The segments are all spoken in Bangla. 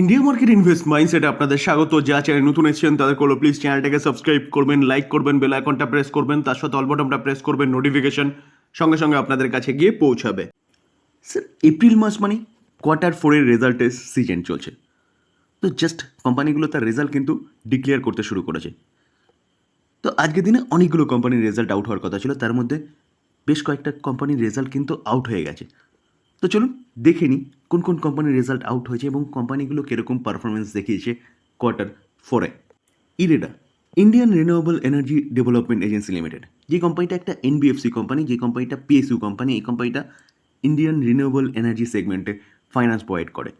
ইন্ডিয়া মার্কেট ইনভেস্ট মাইন্ডসেটে আপনাদের স্বাগত। যা চ্যানেল নতুন এসেছেন, তাদের করল প্লিজ চ্যানেলটাকে সাবস্ক্রাইব করবেন লাইক করবেন বেল আইকনটা প্রেস করবেন, তার সাথে অল বটনটা প্রেস করবেন নোটিফিকেশন সঙ্গে সঙ্গে আপনাদের কাছে গিয়ে পৌঁছাবে। স্যার এপ্রিল মাস মানে কোয়ার্টার ফোরের রেজাল্টের সিজন চলছে। তো জাস্ট কোম্পানিগুলো তার রেজাল্ট কিন্তু ডিক্লেয়ার করতে শুরু করেছে। তো আজকের দিনে অনেকগুলো কোম্পানির রেজাল্ট আউট হওয়ার কথা ছিল, তার মধ্যে বেশ কয়েকটা কোম্পানির রেজাল্ট কিন্তু আউট হয়ে গেছে। তো চলুন দেখে নিই কোন কোন কোম্পানির রেজাল্ট আউট হয়েছে এবং কোম্পানিগুলো কীরকম পারফরমেন্স দেখিয়েছে কোয়ার্টার ফোরে IREDA Indian renewable energy development agency limited যে কোম্পানিটা একটা এনবিএফসি কোম্পানি যে কোম্পানিটা পিএসইউ কোম্পানি এই কোম্পানিটা ইন্ডিয়ান রিনিউয়েবল এনার্জি সেগমেন্টে ফাইন্যান্স প্রোভাইড করে।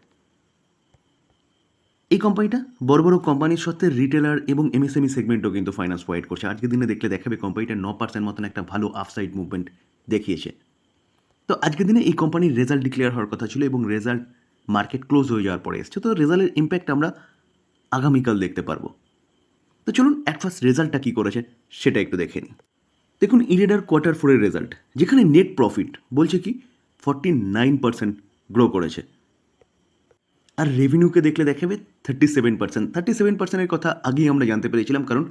এই কোম্পানিটা বড় বড় কোম্পানির সাথে রিটেলার এবং এমএসএমই সেগমেন্টও কিন্তু ফাইন্যান্স প্রোভাইড করছে। আজকের দিনে দেখলে দেখাবে কোম্পানিটা ন পার্সেন্ট মতন একটা ভালো আফসাইড মুভমেন্ট দেখিয়েছে। তো আজকের দিনে এই কোম্পানির রেজাল্ট ডিক্লেয়ার হওয়ার কথা ছিল এবং রেজাল্ট মার্কেট ক্লোজ হয়ে যাওয়ার পরে এসছে। তো রেজাল্টের ইম্প্যাক্ট আমরা আগামীকাল দেখতে পারব। তো চলুন অ্যাট ফার্স্ট রেজাল্টটা কী করেছে সেটা একটু দেখে দেখুন ইরেডার কোয়ার্টার ফোরের রেজাল্ট যেখানে নেট প্রফিট বলছে কি ফর্টি নাইন পার্সেন্ট গ্রো করেছে। আর রেভিনিউকে দেখলে দেখাবে thirty seven percent thirty seven পার্সেন্টের কথা আগেই আমরা জানতে পেরেছিলাম, কারণ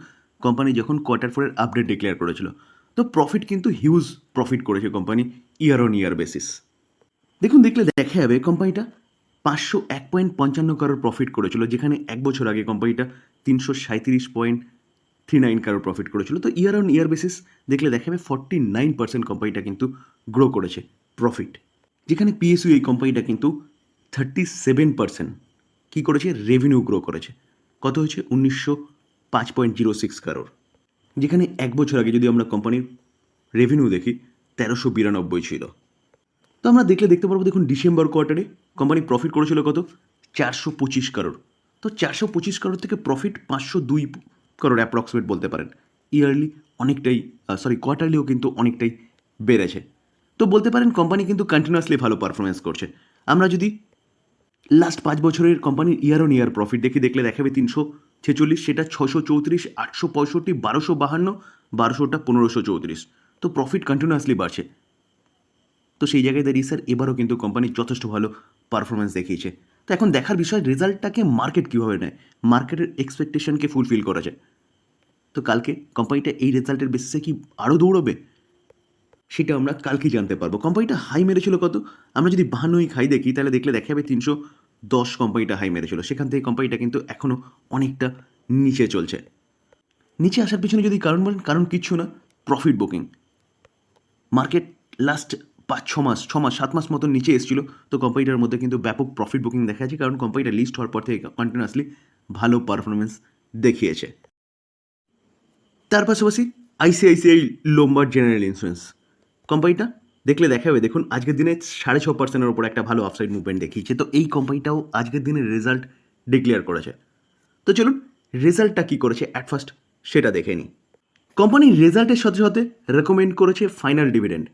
কোম্পানি যখন কোয়ার্টার ফোরের আপডেট ডিক্লেয়ার করেছিল তো প্রফিট কিন্তু হিউজ প্রফিট করেছে company year on year basis দেখুন, দেখলে দেখা যাবে কোম্পানিটা পাঁচশো এক পয়েন্ট পঞ্চান্ন কারোর প্রফিট করেছিল, যেখানে এক বছর আগে কোম্পানিটা তিনশো সাঁত্রিশ point three nine crore profit করেছিল। তো ইয়ার অন ইয়ার বেসিস দেখলে দেখা যাবে ফর্টি নাইন পার্সেন্ট কোম্পানিটা কিন্তু গ্রো করেছে প্রফিট যেখানে পিএসইউ এই কোম্পানিটা কিন্তু থার্টি সেভেন পার্সেন্ট কী করেছে? রেভিনিউ গ্রো করেছে। কত হয়েছে? উনিশশো পাঁচ পয়েন্ট জিরো সিক্স কারোর। যেখানে এক বছর আগে যদি আমরা কোম্পানির রেভিনিউ দেখি, তেরোশো বিরানব্বই ছিল। তো আমরা দেখলে দেখতে পারব, দেখুন, ডিসেম্বর কোয়ার্টারে কোম্পানি প্রফিট করেছিল কত? চারশো পঁচিশ কারোর তো চারশো পঁচিশ কারোর থেকে প্রফিট পাঁচশো দুই কারোর অ্যাপ্রক্সিমেট বলতে পারেন। ইয়ারলি অনেকটাই সরি কোয়ার্টারলিও কিন্তু অনেকটাই বেড়েছে। তো বলতে পারেন কোম্পানি কিন্তু কন্টিনিউয়াসলি ভালো পারফরমেন্স করছে। আমরা যদি লাস্ট পাঁচ বছরের কোম্পানির ইয়ার অন ইয়ার প্রফিট দেখি, দেখলে দেখাবে তিনশো ছেচল্লিশ, সেটা ছশো চৌত্রিশ, আটশো পঁয়ষট্টি, বারোশো বাহান্ন, বারোশোটা পনেরোশো চৌত্রিশ। তো প্রফিট কন্টিনিউয়াসলি বাড়ছে। তো সেই জায়গায় দাঁড়িয়ে স্যার এবারও কিন্তু কোম্পানি যথেষ্ট ভালো পারফরমেন্স দেখিয়েছে। তো এখন দেখার বিষয়, রেজাল্টটাকে মার্কেট কীভাবে নেয়? মার্কেটের এক্সপেকটেশনকে ফুলফিল করা যায়? তো কালকে কোম্পানিটা এই রেজাল্টের বেসিসে কি আরও দৌড়বে? সেটা আমরা কালকে জানতে পারব। কোম্পানিটা হাই মেরেছিল কত? আমরা যদি বাহান্নই খাই দেখি, তাহলে দেখলে দেখা যাবে তিনশো দশ কোম্পানিটা হাই মেরেছিল। সেখান থেকে কোম্পানিটা কিন্তু এখনও অনেকটা নিচে চলছে। নিচে আসার পিছনে যদি কারণ বলেন, কারণ কিচ্ছু না প্রফিট বুকিং মার্কেট লাস্ট পাঁচ, ছ মাস ছ মাস, সাত মাস মতো নিচে এসেছিল। তো কোম্পানিটার মধ্যে কিন্তু ব্যাপক প্রফিট বুকিং দেখা যাচ্ছে, কারণ কোম্পানিটা লিস্ট হওয়ার পর থেকে কন্টিনিউয়াসলি ভালো পারফরমেন্স দেখিয়েছে। তার পাশাপাশি আইসিআইসিআই লোম্বার জেনারেল ইন্স্যুরেন্স কোম্পানিটা দেখলে দেখা যাবে, দেখুন আজকের দিনে সাড়ে ছ পার্সেন্টের ওপর একটা ভালো আপসাইড মুভমেন্ট দেখিয়েছে। তো এই কোম্পানিটাও আজকের দিনের রেজাল্ট ডিক্লেয়ার করেছে। তো চলুন রেজাল্টটা কী করেছে অ্যাট ফার্স্ট সেটা দেখে নিই। কোম্পানির রেজাল্টের সাথে সাথে রেকমেন্ড করেছে ফাইনাল ডিভিডেন্ড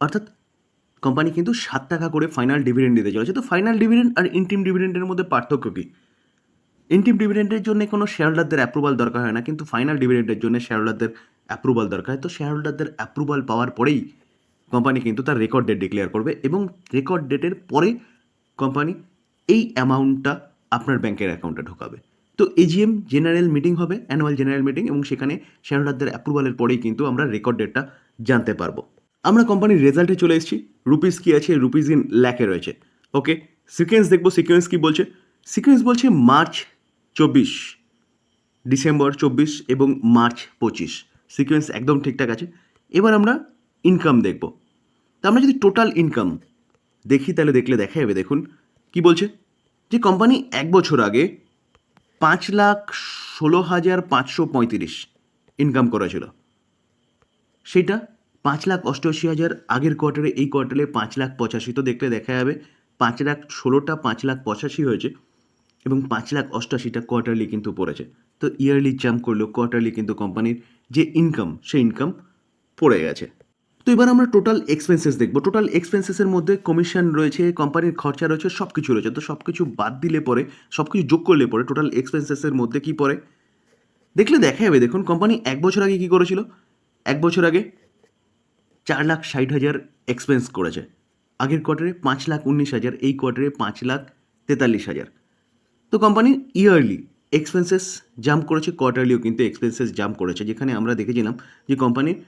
অর্থাৎ কোম্পানি কিন্তু সাত টাকা করে ফাইনাল ডিভিডেন্ড দিতে চলেছে। তো ফাইনাল ডিভিডেন্ড আর ইন্টিম ডিভিডেন্ডের মধ্যে পার্থক্য কী? ইন্টিম ডিভিডেন্টের জন্য কোনো শেয়ারহোল্ডারদের অ্যাপ্রুভাল দরকার হয় না, কিন্তু ফাইনাল ডিভিডেন্ডের জন্য শেয়ারহোল্ডারদের অ্যাপ্রুভাল দরকার হয়। তো শেয়ারহোল্ডারদের অ্যাপ্রুভাল পাওয়ার পরেই কোম্পানি কিন্তু তার রেকর্ড ডেট ডিক্লেয়ার করবে এবং রেকর্ড ডেটের পরে কোম্পানি এই অ্যামাউন্টটা আপনার ব্যাংকের অ্যাকাউন্টে ঢোকাবে। তো এজিএম জেনারেল মিটিং হবে অ্যানুয়াল জেনারেল মিটিং এবং সেখানে শেয়ারহোল্ডারদের অ্যাপ্রুভালের পরেই কিন্তু আমরা রেকর্ড ডেটটা জানতে পারব। আমরা কোম্পানির রেজাল্টে চলে এসেছি। রুপিস কি আছে? রুপিস ইন ল্যাকে রয়েছে। ওকে সিকোয়েন্স দেখব। সিকোয়েন্স কি বলছে? সিকোয়েন্স বলছে মার্চ চব্বিশ ডিসেম্বর চব্বিশ এবং মার্চ পঁচিশ। সিকোয়েন্স একদম ঠিকঠাক আছে। এবার আমরা ইনকাম দেখব। তা আমরা যদি টোটাল ইনকাম দেখি, তাহলে দেখলে দেখা যাবে দেখুন। কি বলছে? যে কোম্পানি এক বছর আগে পাঁচ লাখ ষোলো হাজার পাঁচশো পঁয়ত্রিশ ইনকাম করেছিল সেটা পাঁচ লাখ অষ্টআশি হাজার আগের কোয়ার্টারে এই কোয়ার্টারে পাঁচ লাখ পঁচাশি, তো দেখলে দেখা যাবে পাঁচ লাখ ষোলোটা পাঁচ লাখ পঁচাশি হয়েছে এবং পাঁচ লাখ অষ্টআশিটা কোয়ার্টারলি কিন্তু পড়েছে। তো ইয়ারলি জাম্প করলেও কোয়ার্টারলি কিন্তু কোম্পানির যে ইনকাম সেই ইনকাম পড়ে গেছে। তো এবার আমরা টোটাল এক্সপেন্সেস দেখব। টোটাল এক্সপেন্সেসের মধ্যে কমিশন রয়েছে কোম্পানির খরচা রয়েছে সব কিছু রয়েছে। তো সব কিছু বাদ দিলে পরে সব কিছু যোগ করলে পরে টোটাল এক্সপেন্সেসের মধ্যে কি পড়ে? দেখলে দেখা যাবে দেখুন কোম্পানি এক বছর আগে কি করেছিল? এক বছর আগে চার লাখ ষাট হাজার এক্সপেন্স করেছে। আগের কোয়ার্টারে পাঁচ লাখ উনিশ হাজার, এই কোয়ার্টারে পাঁচ লাখ তেতাল্লিশ হাজার। তো কোম্পানি ইয়ারলি এক্সপেন্সেস জাম্প করেছে কোয়ার্টারলিও কিন্তু এক্সপেন্সেস জাম্প করেছে। যেখানে আমরা দেখেছিলাম যে কোম্পানির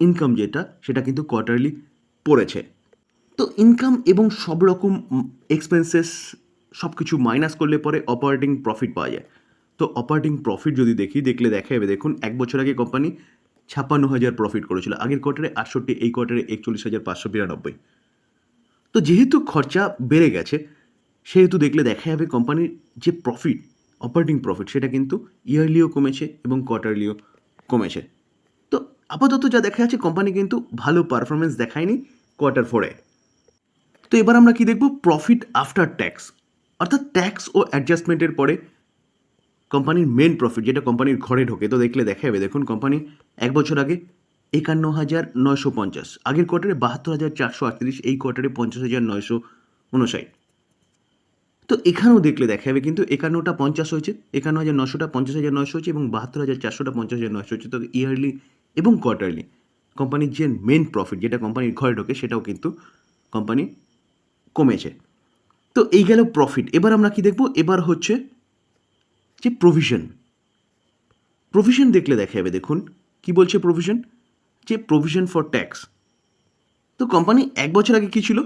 ইনকাম যেটা, সেটা কিন্তু কোয়ার্টারলি পড়েছে। তো ইনকাম এবং সব রকম এক্সপেন্সেস সব কিছু মাইনাস করলে পরে অপারেটিং প্রফিট পাওয়া যায়। তো অপারেটিং প্রফিট যদি দেখি, দেখলে দেখা যাবে দেখুন, এক বছর আগে কোম্পানি ছাপ্পান্ন হাজার প্রফিট করেছিল, আগের কোয়ার্টারে আটষট্টি, এই কোয়ার্টারে একচল্লিশ হাজার পাঁচশো বিরানব্বই। তো যেহেতু খরচা বেড়ে গেছে, সেহেতু দেখলে দেখা যাবে কোম্পানির যে প্রফিট অপারেটিং প্রফিট সেটা কিন্তু ইয়ারলিও কমেছে এবং কোয়ার্টারলিও কমেছে। আপাতত যা দেখা যাচ্ছে কোম্পানি কিন্তু ভালো পারফরমেন্স দেখায়নি কোয়ার্টার ফোরে তো এবার আমরা কি দেখব? প্রফিট আফটার ট্যাক্স অর্থাৎ ট্যাক্স ও অ্যাডজাস্টমেন্টের পরে কোম্পানির মেন প্রফিট যেটা কোম্পানির ঘরে ঢোকে, তো দেখলে দেখা যাবে, দেখুন কোম্পানি এক বছর আগে একান্ন হাজার নয়শো পঞ্চাশ, আগের কোয়ার্টারে বাহাত্তর হাজার চারশো আটত্রিশ, এই কোয়ার্টারে পঞ্চাশ হাজার নয়শো উনষাট। তো এখানেও দেখলে দেখা যাবে কিন্তু একান্নটা পঞ্চাশ হয়েছে, একান্ন হাজার নশোটা পঞ্চাশ হাজার নয়শো হয়েছে এবং বাহাত্তর হাজার চারশোটা পঞ্চাশ হাজার নয়শো হচ্ছে তো ইয়ারলি এবং কোয়ার্টারলি কোম্পানির যে মেন প্রফিট যেটা কোম্পানির ঘরে ঢোকে, সেটাও কিন্তু কোম্পানি কমেছে। তো এই গেল প্রফিট এবার আমরা কি দেখব? এবার হচ্ছে যে প্রভিশন প্রভিশন দেখলে দেখা যাবে, দেখুন। কি বলছে প্রভিশন যে প্রভিশন ফর ট্যাক্স তো কোম্পানি এক বছর আগে কী ছিল?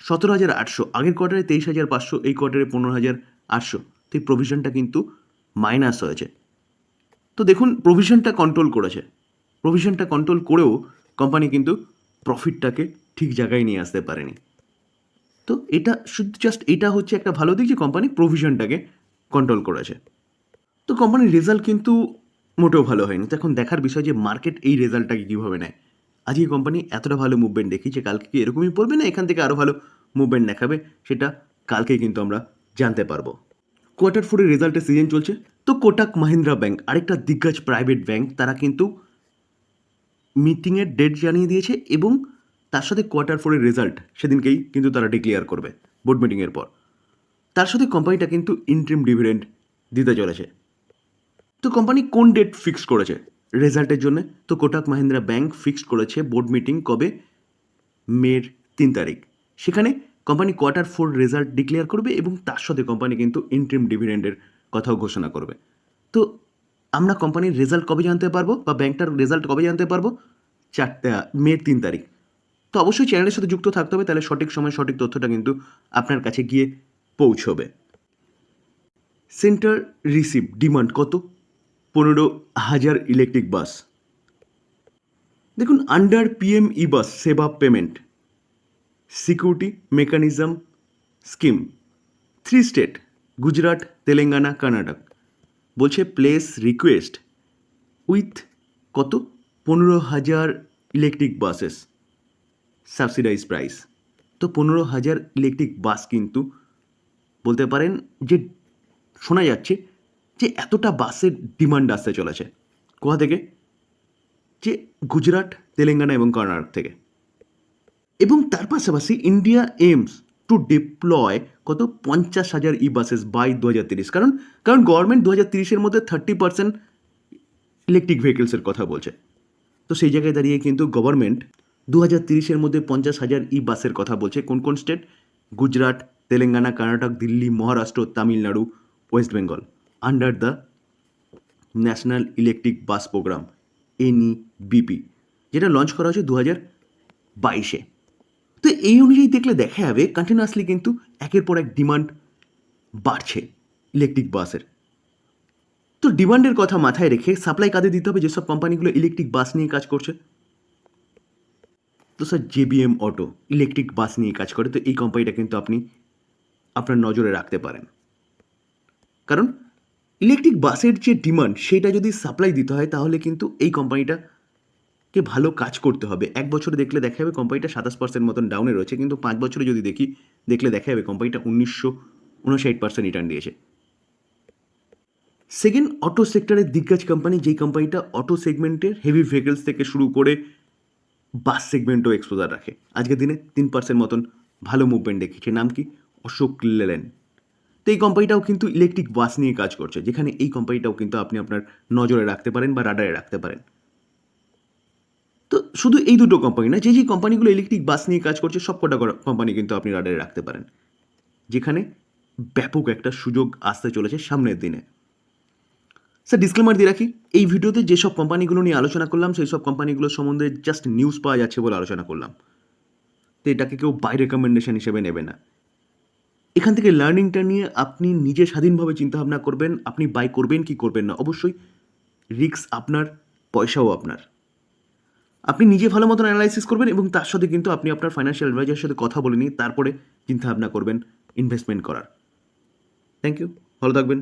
সতেরো হাজার আটশো। আগের কোয়ার্টারে তেইশ হাজার পাঁচশো, এই কোয়ার্টারে পনেরো হাজার আটশো। তো এই প্রভিশনটা কিন্তু মাইনাস হয়েছে। তো দেখুন প্রভিশনটা কন্ট্রোল করেছে। প্রভিশনটা কন্ট্রোল করেও কোম্পানি কিন্তু প্রফিটটাকে ঠিক জায়গায় নিয়ে আসতে পারেনি। তো এটা শুধু জাস্ট এটা হচ্ছে একটা ভালো দিক যে কোম্পানি প্রভিশনটাকে কন্ট্রোল করেছে। তো কোম্পানির রেজাল্ট কিন্তু মোটেও ভালো হয়নি। তো এখন দেখার বিষয় যে মার্কেট এই রেজাল্টটাকে কীভাবে নেয়। আজকে কোম্পানি এতটা ভালো মুভমেন্ট দেখি যে কালকে কি এরকমই পড়বে না এখান থেকে আরও ভালো মুভমেন্ট দেখাবে? সেটা কালকেই কিন্তু আমরা জানতে পারব। কোয়ার্টার ফোরের রেজাল্টের সিজন চলছে। তো কোটাক মাহিন্দ্রা ব্যাংক আরেকটা দিগ্গজ প্রাইভেট ব্যাংক তারা কিন্তু মিটিংয়ের ডেট জানিয়ে দিয়েছে এবং তার সাথে কোয়ার্টার ফোরের রেজাল্ট সেদিনকেই কিন্তু তারা ডিক্লেয়ার করবে বোর্ড মিটিংয়ের পর। তার সাথে কোম্পানিটা কিন্তু ইন্ট্রিম ডিভিডেন্ড দিতে চলেছে। তো কোম্পানি কোন ডেট ফিক্স করেছে? রেজাল্টের জন্য? তো কোটাক মাহিন্দ্রা ব্যাংক ফিক্সড করেছে বোর্ড মিটিং কবে? মের তিন তারিখ। সেখানে company quarter four result declare করবে এবং তার সাথে কোম্পানি কিন্তু ইন্ট্রিম ডিভিডেন্ডের কথাও ঘোষণা করবে। তো আমরা কোম্পানির রেজাল্ট কবে জানতে পারব বা ব্যাংকটার রেজাল্ট কবে জানতে পারব? চারটে মের তিন তারিখ। তো অবশ্যই চ্যানেলের সাথে যুক্ত থাকতে হবে, তাহলে সঠিক সময় সঠিক তথ্যটা কিন্তু আপনার কাছে গিয়ে পৌঁছবে। সেন্টার রিসিভ ডিমান্ড কত? পনেরো হাজার ইলেকট্রিক বাস দেখুন under PM e bus Sewa payment security mechanism scheme three state Gujarat Telangana Karnataka বলছে প্লেস রিকোয়েস্ট উইথ কত? পনেরো হাজার ইলেকট্রিক বাসেস সাবসিডাইজ প্রাইস তো পনেরো হাজার ইলেকট্রিক বাস কিন্তু বলতে পারেন যে শোনা যাচ্ছে যে এতটা বাসের ডিমান্ড আসতে চলেছে। কোথা থেকে? যে গুজরাট, তেলেঙ্গানা এবং কর্ণাটক থেকে। এবং তার পাশাপাশি ইন্ডিয়া এইমস টু ডিপ্লয় কত? পঞ্চাশ হাজার ই বাসেস বাই দু হাজার তিরিশ। কারণ কারণ গভর্নমেন্ট দু হাজার তিরিশের মধ্যে থার্টি পার্সেন্ট ইলেকট্রিক ভেহিকেলসের কথা বলছে। তো সেই জায়গায় দাঁড়িয়ে কিন্তু গভর্নমেন্ট দু হাজার তিরিশের মধ্যে পঞ্চাশ হাজার ই বাসের কথা বলছে। কোন কোন state Gujarat, Telangana, Karnataka, Delhi, Maharashtra, Tamil Nadu, West Bengal. Under the national electric bus program NEBP যেটা লঞ্চ করা হয়েছে দু হাজার বাইশে। তো এই অনুযায়ী দেখলে দেখা যাবে কন্টিনিউয়াসলি কিন্তু একের পর এক ডিমান্ড বাড়ছে ইলেকট্রিক বাসের। তো ডিমান্ডের কথা মাথায় রেখে সাপ্লাই কাদের দিতে হবে যেসব কোম্পানিগুলো ইলেকট্রিক বাস নিয়ে কাজ করছে। তো sir JBM auto electric bus নিয়ে কাজ করে, তো এই কোম্পানিটা কিন্তু আপনি, আপনার নজরে রাখতে পারেন। কারণ ইলেকট্রিক বাসের যে ডিমান্ড সেটা যদি সাপ্লাই দিতে হয়, তাহলে কিন্তু এই কোম্পানিটাকে ভালো কাজ করতে হবে। এক বছরে দেখলে দেখা যাবে কোম্পানিটা সাতাশ পার্সেন্ট মতন ডাউনে রয়েছে, কিন্তু পাঁচ বছরে যদি দেখি, দেখলে দেখা যাবে কোম্পানিটা উনিশশো উনষাট পার্সেন্ট রিটার্ন দিয়েছে। সেকেন্ড অটো সেক্টরের দিগ্গজ কোম্পানি যেই কোম্পানিটা অটো সেগমেন্টের হেভি ভেহিকেলস থেকে শুরু করে বাস সেগমেন্টও এক্সপোজার রাখে। আজকের দিনে তিন পার্সেন্ট মতন ভালো মুভমেন্ট দেখিয়েছে। নাম কি? অশোক লেলেন তো এই কোম্পানিটাও কিন্তু ইলেকট্রিক বাস নিয়ে কাজ করছে, যেখানে এই কোম্পানিটাও কিন্তু আপনি আপনার নজরে রাখতে পারেন বা রাডারে রাখতে পারেন। শুধু এই দুটো কোম্পানি না, যে যে কোম্পানিগুলো ইলেকট্রিক বাস নিয়ে কাজ করছে, সব কটা কোম্পানি কিন্তু আপনি রাডারে রাখতে পারেন। যেখানে ব্যাপক একটা সুযোগ আসতে চলেছে সামনের দিনে। স্যার ডিসক্লেমার দিয়ে রাখি, এই ভিডিওতে যেসব কোম্পানিগুলো নিয়ে আলোচনা করলাম, সেই সব কোম্পানিগুলো সম্বন্ধে জাস্ট নিউজ পাওয়া যাচ্ছে বলে আলোচনা করলাম। তো এটাকে কেউ বাই রেকমেন্ডেশন হিসেবে নেবে না। এখান থেকে লার্নিংটা নিয়ে আপনি নিজে স্বাধীনভাবে চিন্তাভাবনা করবেন, আপনি বাই করবেন, কি করবেন না, অবশ্যই রিস্ক আপনার, পয়সাও আপনার। আপনি নিজে ভালো মতন অ্যানালাইসিস করবেন এবং তার সাথে কিন্তু আপনি আপনার ফাইন্যান্সিয়াল অ্যাডভাইজারের সাথে কথা বলে নিয়ে তারপরে চিন্তাভাবনা করবেন ইনভেস্টমেন্ট করার। থ্যাংক ইউ ভালো থাকবেন।